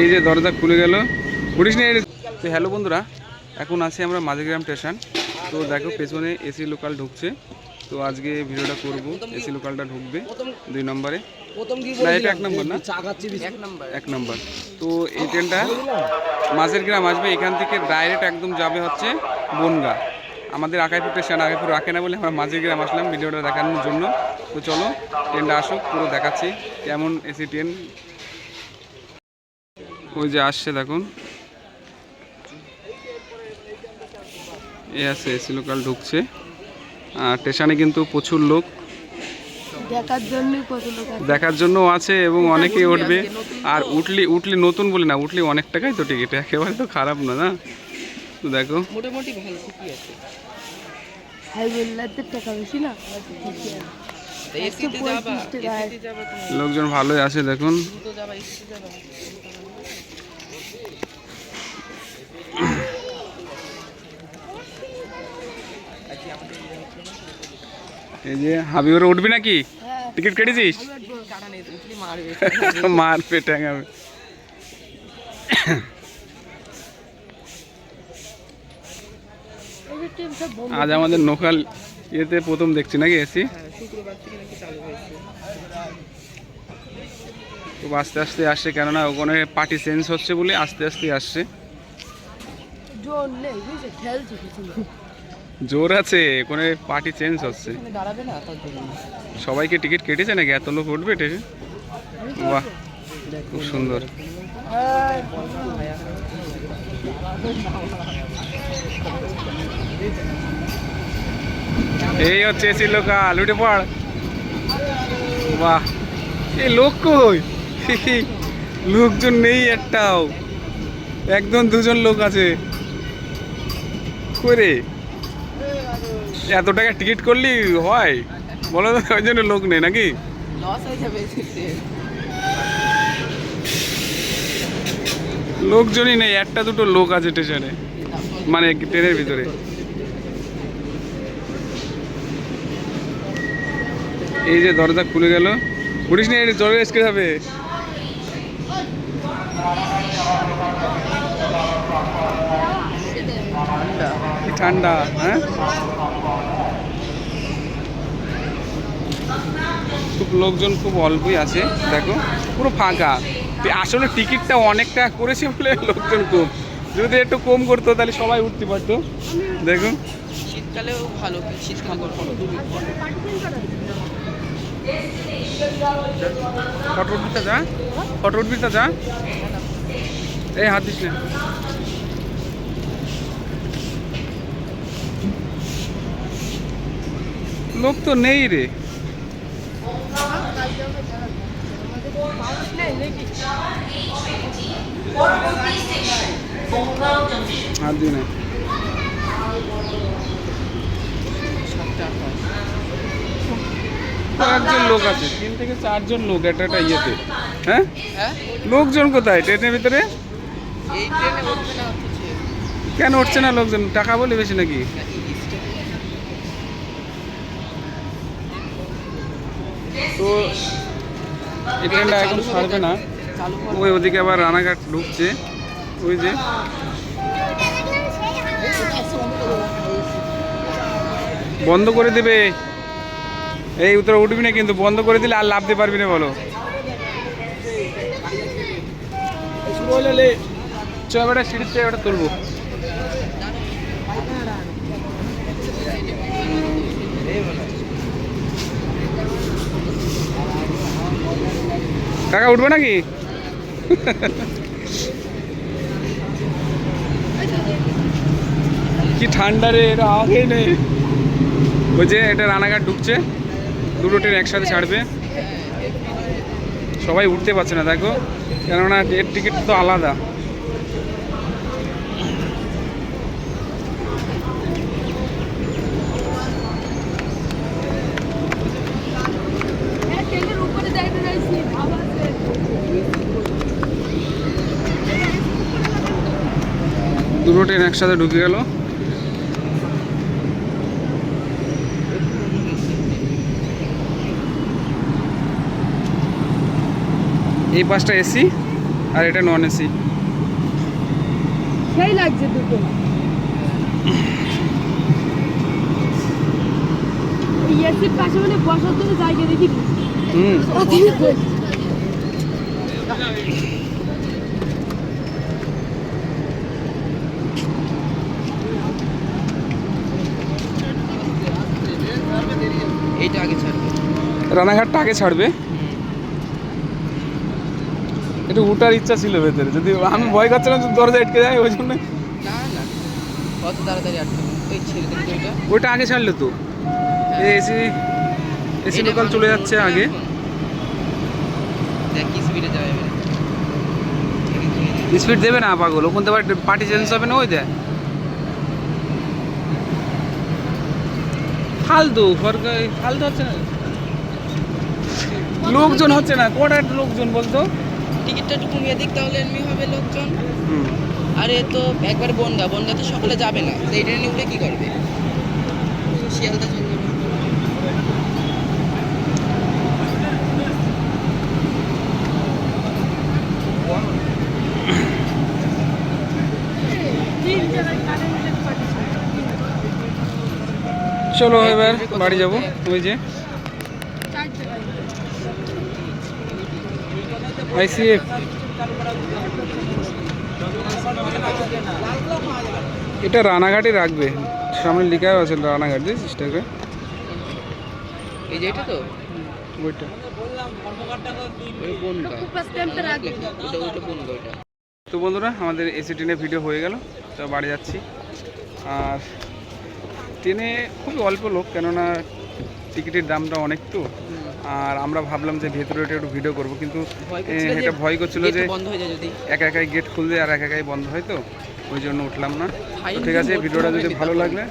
এই যে দরজা খুলে গেল। উঠিস তো হ্যালো বন্ধুরা, এখন আছি আমরা মাঝেগ্রাম স্টেশন। তো দেখো, পেছনে এসি লোকাল ঢুকছে। তো আজকে ভিডিওটা করব, এসি লোকালটা ঢুকবে দুই নম্বরে। না এক নম্বর না? এক নম্বর। তো এই ট্রেনটা মাঝের গ্রাম আসবে, এখান থেকে ডাইরেক্ট একদম যাবে হচ্ছে বনগা। আমাদের আকাইপুর স্টেশন, আকাইপুর রাখে না বলে আমরা মাঝের গ্রাম আসলাম, ভিডিওটা দেখানোর জন্য। তো চলো, ট্রেনটা আসুক, পুরো দেখাচ্ছি কেমন এসি ট্রেন ওই যে আসছে দেখুন। এ আছে এসি লোকাল ঢুকছে। আর স্টেশনে কিন্তু প্রচুর লোক। দেখার জন্য আছে দেখার জন্য আছে এবং অনেকেই উঠবে। আর উঠলি উঠলি নতুন বলি না উঠলি অনেক টাকাই তো টিকিট একেবারে তো খারাপ না না? তো দেখো। মোটামুটি ভালো ঠিকই আছে। টাকা বেশি না? ঠিকই আছে। এসিতে যাবা পঁয়ত্রিশ টাকা আছে। এসিতে যাবা তুমি। লোকজন ভালোই আছে দেখুন দ্রুত যাবা এসিতে যাবা এই যে হাবিবুর উঠবি নাকি? হ্যাঁ। টিকিট কেটেছিস? মারবে বন্ধ আজ আমাদের নোকাল ইয়েতে প্রথম দেখছি নাকি এসি হ্যাঁ খুব আস্তে আস্তে আসছে কেননা ওখানে পার্টি চেঞ্জ হচ্ছে বলে আস্তে আস্তে আসছে। জোর নেই বুঝছে? খেলছে কিছু না। জোর আছে ওখানে পার্টি চেঞ্জ হচ্ছে। সবাইকে টিকিট কেটেছে নাকি? এত লোক উঠবে স্টেশন বাহ খুব সুন্দর। এই হচ্ছে এসি লোকাল উঠে পড়। বাহ এই লোক কই? লোকজন নেই একটাও। একদম দুজন লোক আছে। করে এত টাকা টিকিট করলি হয়? বলো তো ওই জন্য লোক নেই নাকি? লোকজনই নেই একটা দুটো লোক আছে স্টেশনে। মানে ট্রেনের ভিতরে। এই যে দরজা খুলে গেল। উঠিস নি জলে এসকে যাবে ঠান্ডা হ্যাঁ? খুব লোকজন খুব অল্পই আছে দেখো পুরো ফাঁকা। আসলে টিকিটটা অনেকটা করেছে বলে লোকজন খুব। যদি একটু কম করতো তাহলে সবাই উঠতে পারতো। দেখুন শীতকালেও ভালো শীতকাল ফটো উঠবিটা যা ফটো উঠবিটা যা। এই হাত দিস না। লোক তো নেই রে। মানুষ নেই নাকি হাত দিই না কয়েকজন লোক আছে তিন থেকে চারজন লোক একটা একটা ইয়েতে। হ্যাঁ? হ্যাঁ? লোকজন কোথায়? ট্রেনের ভিতরে? কেন উঠছে না লোকজন? টাকা বলে বেশি নাকি? তো এই ট্রেনটা এখন ছাড়বে না। ওই ওদিকে আবার রানাঘাট ঢুকছে। ওই যে। বন্ধ করে দেবে। এই উত্তর উঠবি না কিন্তু বন্ধ করে দিলে আর লাভতে পারবি না বলো। চ এবার সিঁড়িতে এবার তুলবো। কাকা, উঠবে নাকি? কি ঠান্ডা রে, এর আগে নেই। ওই যে এটা রানাঘাট ঢুকছে, দুটো ট্রেন একসাথে ছাড়বে। সবাই উঠতে পারছে না, দেখো। কেননা এর টিকিট তো আলাদা হ্যাঁ ট্রেনের উপরে যাইতে যাইছি আবার দুটো ট্রেন একসাথে ঢুকে গেল। এই পাঁচটা এসি আর এটা নন এসি সেই লাগছে দুটো। এসির পাশে মানে বসার জন্য জায়গা দেখি। হুম। এইটা আগে ছাড়বে। রানাঘাটটা আগে ছাড়বে। একটু উঠার ইচ্ছা ছিল ভেতরে। যদি আমি ভয় করছিলাম যে দরজা আটকে যায় ওই জন্য। না না। কত তাড়াতাড়ি আটকে ওই ছেড়ে ওইটা ওইটা আগে ছাড়লো তো। এসি এসি লোকাল চলে যাচ্ছে আগে। দেখ কি স্পিডে যাবে। স্পিড দেবে না পাগল। ওখান থেকে পার্টি চেঞ্জ হবে না ওই দেয় ফালতু ফালতু হচ্ছে না। লোকজন হচ্ছে না কটার লোকজন বলতো। টিকিটটা একটু কমিয়ে দিক তাহলে এমনি হবে লোকজন। আরে তো একবার বনগা বন্ধা তো সকলে যাবে না তো নিয়ে ট্রেনে উঠে কি করবে? শিয়ালদা চলে এবার বাড়ি যাব। ওই যে। আইসিএফ। এটা রানাঘাটে রাখবে। সামনে লেখা আছে রানাঘাট যে সিস্টারে এই যে এটা তো? ওইটা তো বন্ধুরা আমাদের এসি ট্রেনের ভিডিও হয়ে গেল। তো বাড়ি যাচ্ছি। আর ট্রেনে খুবই অল্প লোক কেননা টিকিটের দামটা অনেক তো। আর আমরা ভাবলাম যে ভেতরে একটু ভিডিও করব কিন্তু এটা ভয় করছিল যে একা একাই গেট খুললে আর একা একাই বন্ধ হয় তো ওই জন্য উঠলাম না। ঠিক আছে ভিডিওটা যদি ভালো লাগলে